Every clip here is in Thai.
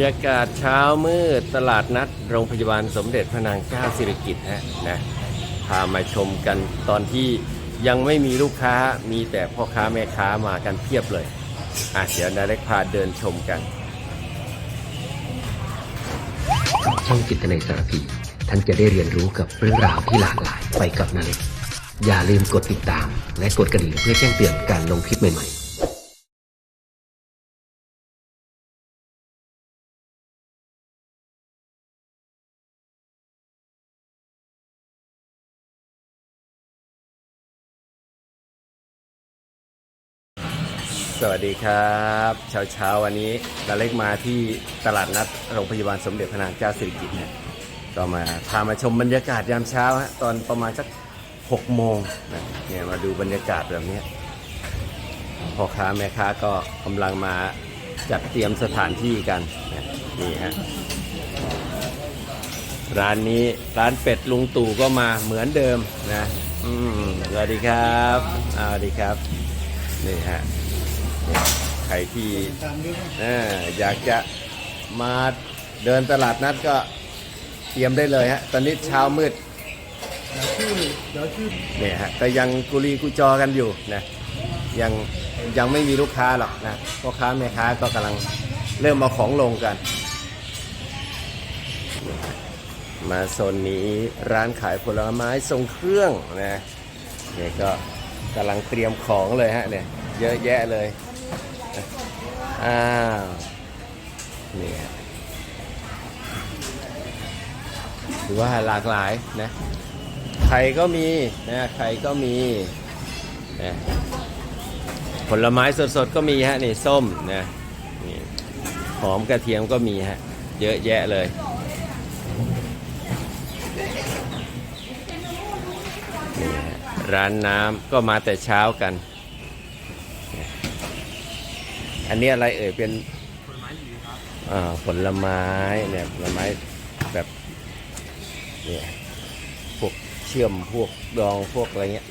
รยากาศเช้ามืดตลาดนัด โรงพยาบาลสมเด็จพระนางเจ้าสิริกิติ์ฮะนะพามาชมกันตอนที่ยังไม่มีลูกค้ามีแต่พ่อค้าแม่ค้ามากันเพียบเลยอะเดี๋ยวนาเล็กพาเดินชมกัน ช่องจิตในสารพี ท่านจะได้เรียนรู้กับเรื่องราวที่หลากหลายไปกับนาเล็ก อย่าลืมกดติดตาม และกดกระดิ่งเพื่อแจ้งเตือนการลงคลิปใหม่ๆ สวัสดีครับเช้าเช้าวันนี้นาเล็กมาที่ตลาดนัดโรงพยาบาลสมเด็จพระนางเจ้าสิริกิติ์ฮะก็มาพามาชมบรรยากาศยามเช้าฮะตอนประมาณสักหกโมงนะเนี่ยมาดูบรรยากาศแบบนี้พ่อค้าแม่ค้าก็กำลังมาจัดเตรียมสถานที่กันนะนี่ฮะร้านนี้ร้านเป็ดลุงตู่ก็มาเหมือนเดิมนะอืมสวัสดีครับสวัสดีครับนี่ฮะ ใครที่เอ่ออยากจะมาเดินตลาดนัดก็เตรียมได้เลยฮะ ตอนนี้เช้ามืดเนี่ยฮะก็ยังกุลีกุจอกันอยู่นะยังยังไม่มีลูกค้าหรอกนะพ่อค้าแม่ค้าก็กำลังเริ่มเอาของลงกัน มาโซนนี้ร้านขายผลไม้ทรงเครื่องนะเนี่ยก็กำลังเตรียมของเลยฮะเนี่ยเยอะแยะเลย อ้าวนี่ฮะถือว่าหลากหลายนะไข่ก็มีนะไข่ก็มีนะผลไม้สดๆก็มีฮะนี่ส้มนะนี่หอมกระเทียมก็มีฮะเยอะแยะเลยนี่ฮะร้านน้ำก็มาแต่เช้ากัน อันนี้อะไรเอ่ยเป็นอ่าผลไม้เนี่ยผลไม้แบบเนี่ยพวกเชื่อมพวกดองพวกอะไรเงี้ย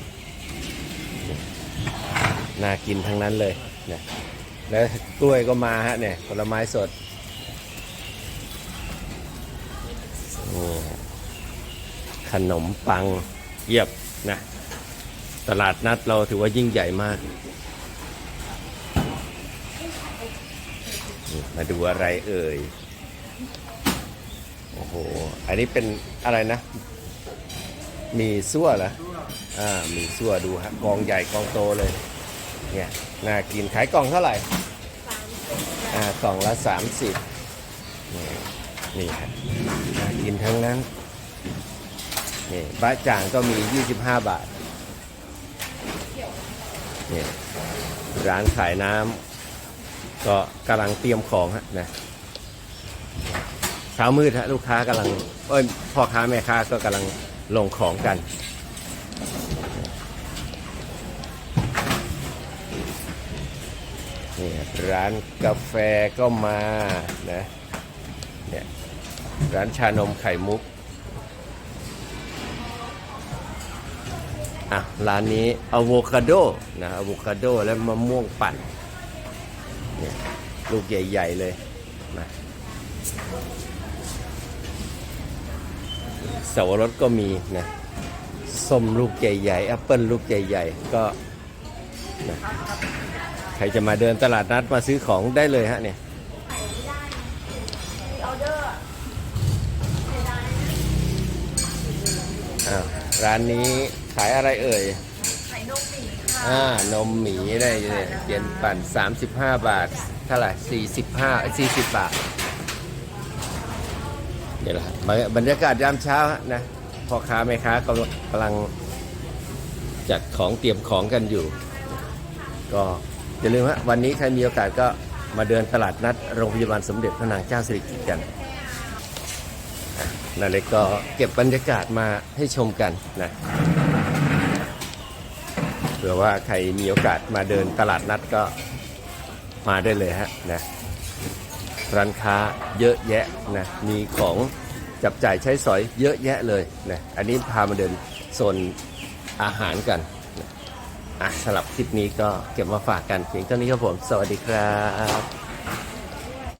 น่ากินทั้งนั้นเลยเนี่ยแล้วกล้วยก็มาฮะเนี่ยผลไม้สดนี่ขนมปังเยียบนะตลาดนัดเราถือว่ายิ่งใหญ่มาก มาดูอะไรเอ่ย โอ้โห อันนี้เป็นอะไรนะ มีซั่วเหรอ อ่า มีซั่วดูฮะ กองใหญ่กองโตเลย เนี่ย น่ากิน ขายกล่องเท่าไหร่ อ่า กล่องละสามสิบนี่นี่ฮะน่ากินทั้งนั้น นี่บะจ่างก็มี 25 บาท นี่ร้านขายน้ำ ก็กำลังเตรียมของฮะนะเช้ามืดฮะลูกค้ากำลังเอ้ยพ่อค้าแม่ค้าก็กำลังลงของกันนี่ร้านกาแฟก็มานะเนี่ยร้านชานมไข่มุกอะร้านนี้อะโวคาโดนะอะโวคาโดและมะม่วงปั่น ลูกใหญ่ ๆ เลยนะสวรสก็มีนะส้มลูกใหญ่ๆแอปเปิลลูกใหญ่ ๆ ก็นะใครจะมาเดินตลาดนัดมาซื้อของได้เลยฮะเนี่ยร้านนี้ขายอะไรเอ่ย ไข่นมหมีค่ะอ่านมหมีได้เนี่ยเย็นปั่น 35 บาทเท่าไหร่45เอ้ย40 บาทเดี๋ยวละครับบรรบรรยากาศยามเช้านะพ่อค้าแม่ค้ากำลังกำลังจัดของเตรียมของกันอยู่ ก็อย่าลืมฮะวันนี้ใครมีโอกาสก็มาเดินตลาดนัดโรงพยาบาลสมเด็จพระนางเจ้าสิริกิติ์กันอ่นาเล็กก็เก็บบรรยากาศมาให้ชมกันนะ เผื่อว่าใครมีโอกาสมาเดินตลาดนัดก็มาได้เลยฮะนะร้านค้าเยอะแยะนะมีของจับจ่ายใช้สอยเยอะแยะเลยนะอันนี้พามาเดินโซนอาหารกันนะอะสำหรับคลิปนี้ก็เก็บมาฝากกันเพียงเท่านี้ครับผม สวัสดีครับ